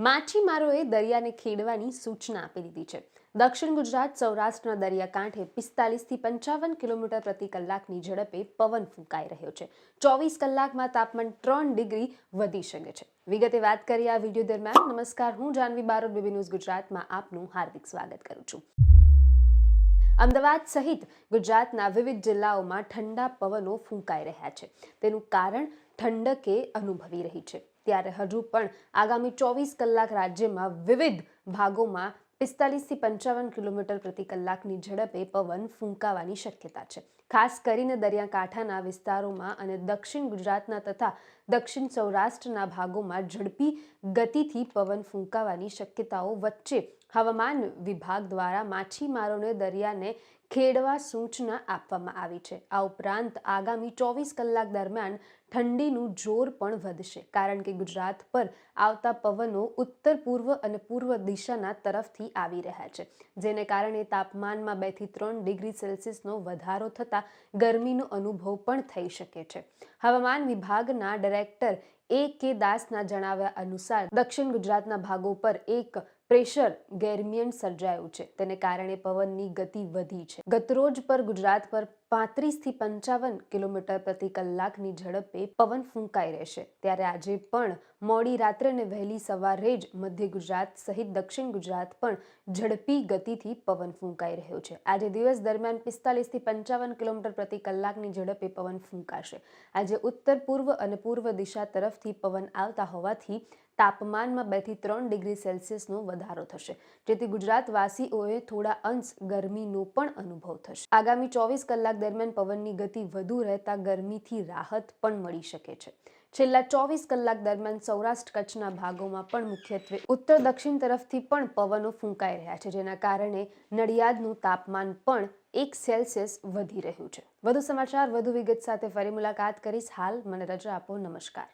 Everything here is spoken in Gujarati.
માછીમારોએ દરિયાને ખેડવાની સૂચના આપી દીધી છે. દક્ષિણ ગુજરાત સૌરાષ્ટ્રના દરિયાકાંઠે પિસ્તાલીસથી પંચાવન કિલોમીટર પ્રતિ કલાકની ઝડપે પવન ફૂંકાઈ રહ્યો છે. ચોવીસ કલાકમાં તાપમાન ત્રણ ડિગ્રી વધી શકે છે. વિગતે વાત કરીએ આ વીડિયો દરમિયાન. નમસ્કાર, હું જાનવી બારોટ, બીબી ન્યૂઝ ગુજરાતમાં આપનું હાર્દિક સ્વાગત કરું છું. અમદાવાદ સહિત ગુજરાતના વિવિધ જિલ્લાઓમાં ઠંડા પવનો ફૂંકાઈ રહ્યા છે. તેનું કારણ ઠંડકે અનુભવી રહી છે. ત્યારે હજુ પણ આગામી ચોવીસ કલાક રાજ્યમાં વિવિધ ભાગોમાં પિસ્તાલીસથી પંચાવન કિલોમીટર પ્રતિ કલાકની ઝડપે પવન ફૂંકાવાની શક્યતા છે. ખાસ કરીને દરિયાકાંઠાના વિસ્તારોમાં અને દક્ષિણ ગુજરાતના તથા દક્ષિણ સૌરાષ્ટ્રના ભાગોમાં ઝડપી ગતિથી પવન ફૂંકાવાની શક્યતાઓ વચ્ચે હવામાન વિભાગ દ્વારા માછીમારોને દરિયાને ખેડવા સૂચના આપવામાં આવી છે. આ ઉપરાંત આગામી ચોવીસ કલાક દરમિયાન ઠંડીનું જોર પણ વધશે, કારણ કે ગુજરાત પર આવતા પવનો ઉત્તર, પૂર્વ અને પૂર્વ દિશાના તરફથી આવી રહ્યા છે, જેને કારણે તાપમાનમાં બેથી ત્રણ ડિગ્રી સેલ્સિયસનો વધારો થતાં ગરમીનો અનુભવ પણ થઈ શકે છે. હવામાન વિભાગના ડાયરેક્ટર એ કે દાસના જણાવ્યા અનુસાર દક્ષિણ ગુજરાતના ભાગો પર એક પ્રેશર ગેરમિયન સર્જાયું છે. તેને કારણે પવનની ગતિ વધી છે. ગતરોજ પર ગુજરાત પર પાંત્રીસથી પંચાવન કિલોમીટર પ્રતિ કલાકની ઝડપે પવન ફૂંકાઈ રહેશે. ત્યારે આજે પણ મોડી રાત્રે અને વહેલી સવારે જ મધ્ય ગુજરાત સહિત દક્ષિણ ગુજરાત પણ ઝડપી ગતિથી પવન ફૂંકાઈ રહ્યો છે. આજે દિવસ દરમિયાન પિસ્તાલીસથી પંચાવન કિલોમીટર પ્રતિ કલાકની ઝડપે પવન ફૂંકાશે. આજે ઉત્તર પૂર્વ અને પૂર્વ દિશા તરફથી પવન આવતા હોવાથી તાપમાનમાં બેથી ત્રણ ડિગ્રી સેલ્સિયસનો વધારો થશે, જેથી ગુજરાતવાસીઓએ થોડા અંશ ગરમીનો પણ અનુભવ થશે. આગામી ચોવીસ કલાક દરમિયાન પવનની ગતિ વધુ રહેતા ગરમીથી રાહત પણ મળી શકે છે. છેલ્લા ચોવીસ કલાક દરમિયાન સૌરાષ્ટ્ર કચ્છના ભાગોમાં પણ મુખ્યત્વે ઉત્તર દક્ષિણ તરફથી પણ પવનો ફૂંકાઈ રહ્યા છે, જેના કારણે નડિયાદનું તાપમાન પણ એક સેલ્સિયસ વધી રહ્યું છે. વધુ સમાચાર, વધુ વિગત સાથે ફરી મુલાકાત કરીશ. હાલ મને રજા આપો. નમસ્કાર.